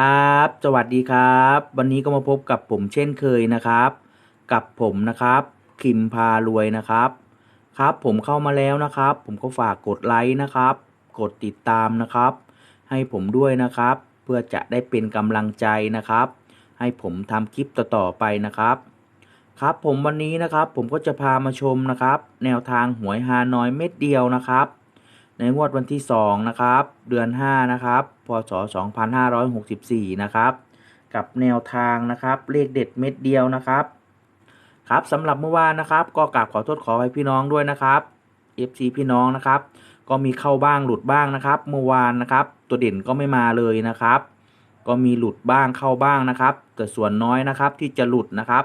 ครับ สวัสดีครับ วันนี้ก็มาพบกับผมเช่นเคยนะครับ กับผมนะครับคิมพารวยนะครับ ครับผมเข้ามาแล้วนะครับ ผมก็ฝากกดไลค์นะครับ กดติดตามนะครับ ให้ผมด้วยนะครับ เพื่อจะได้เป็นกำลังใจนะครับ ให้ผมทำคลิปต่อๆไปนะครับ ครับผมวันนี้นะครับ ผมก็จะพามาชมนะครับ แนวทางหวยฮานอยเม็ดเดียวนะครับ ในงวดวันที่ 2 นะครับ เดือน 5 นะครับ พศ 2564 นะครับ กับแนวทางนะครับ เลขเด็ดเม็ดเดียวนะครับ ครับสำหรับเมื่อวานนะครับ ก็กราบขอโทษขอให้พี่น้องด้วยนะครับ FC พี่น้องนะครับ ก็มีเข้าบ้างหลุดบ้างนะครับ เมื่อวานนะครับ ตัวเด่นก็ไม่มาเลยนะครับ ก็มีหลุดบ้างเข้าบ้างนะครับ แต่ส่วนน้อยนะครับที่จะหลุดนะครับ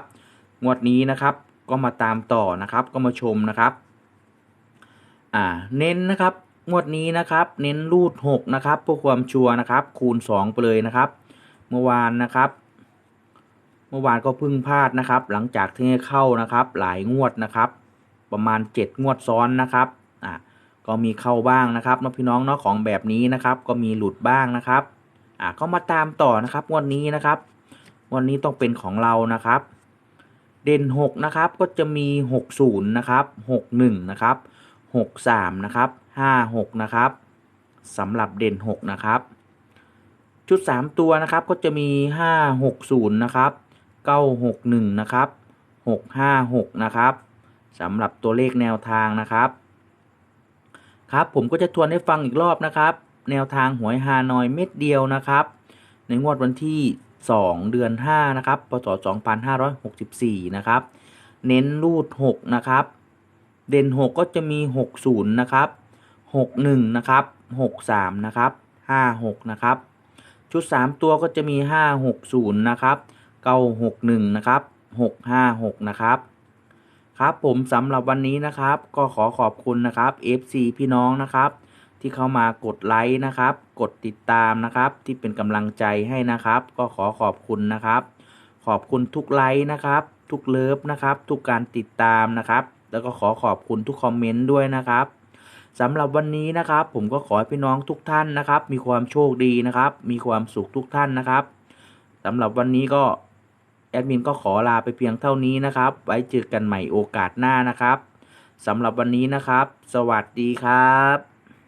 งวดนี้นะครับก็มาตามต่อนะครับ ก็มาชมนะครับ อ่า เน้นนะครับ งวดนี้นะครับ เน้นรูด 6 นะครับเพื่อความชัวร์นะครับ คูณ 2 ไปเลยนะครับ เมื่อวานนะครับ เมื่อวานก็พึ่งพลาดนะครับ หลังจากที่ให้เข้านะครับ หลายงวดนะครับ ประมาณ 7 งวดซ้อนนะครับอ่าก็มีเข้าบ้างนะครับน้องพี่น้องเนาะของแบบนี้นะครับ ก็มีหลุดบ้างนะครับอ่าก็มาตามต่อนะครับงวดนี้นะครับวันนี้ต้องเป็นของเรานะครับ เด่น 6 นะครับก็จะมี 60 นะครับ 61 นะครับ 63 นะครับ 56 นะครับสำหรับเด่น 6 นะครับ ชุด 3 ตัวนะครับก็จะมี 560 นะครับ961 นะครับ 656 นะครับสำหรับตัวเลขแนวทางนะครับ ครับผมก็จะทวนให้ฟังอีกรอบนะครับ แนวทางหวยฮานอยเม็ดเดียวนะครับ ในงวดวันที่ 2 เดือน 5 นะครับพศ2564 นะครับ เน้นรูด 6 นะครับ เด่น 6 ก็จะมี 60 นะครับ 61 นะครับ 63 นะครับ 56 นะครับ ชุด 3 ตัวก็จะมี 560 นะครับ 961 นะครับ 656 นะครับ ครับผมสำหรับวันนี้นะครับ ก็ขอขอบคุณนะครับ FC พี่น้องนะครับ ที่เข้ามากดไลค์นะครับ กดติดตามนะครับ ที่เป็นกำลังใจให้นะครับ ก็ขอขอบคุณนะครับ ขอบคุณทุกไลค์นะครับ ทุกเลิฟนะครับ ทุกการติดตามนะครับ แล้วก็ขอขอบคุณทุกคอมเมนต์ด้วยนะครับสำหรับวันนี้นะครับ ผมก็ขอให้พี่น้องทุกท่านนะครับ มีความโชคดีนะครับ มีความสุขทุกท่านนะครับสำหรับวันนี้ก็แอดมินก็ขอลาไปเพียงเท่านี้นะครับ ไว้เจอกันใหม่โอกาสหน้านะครับสำหรับวันนี้นะครับ สวัสดีครับ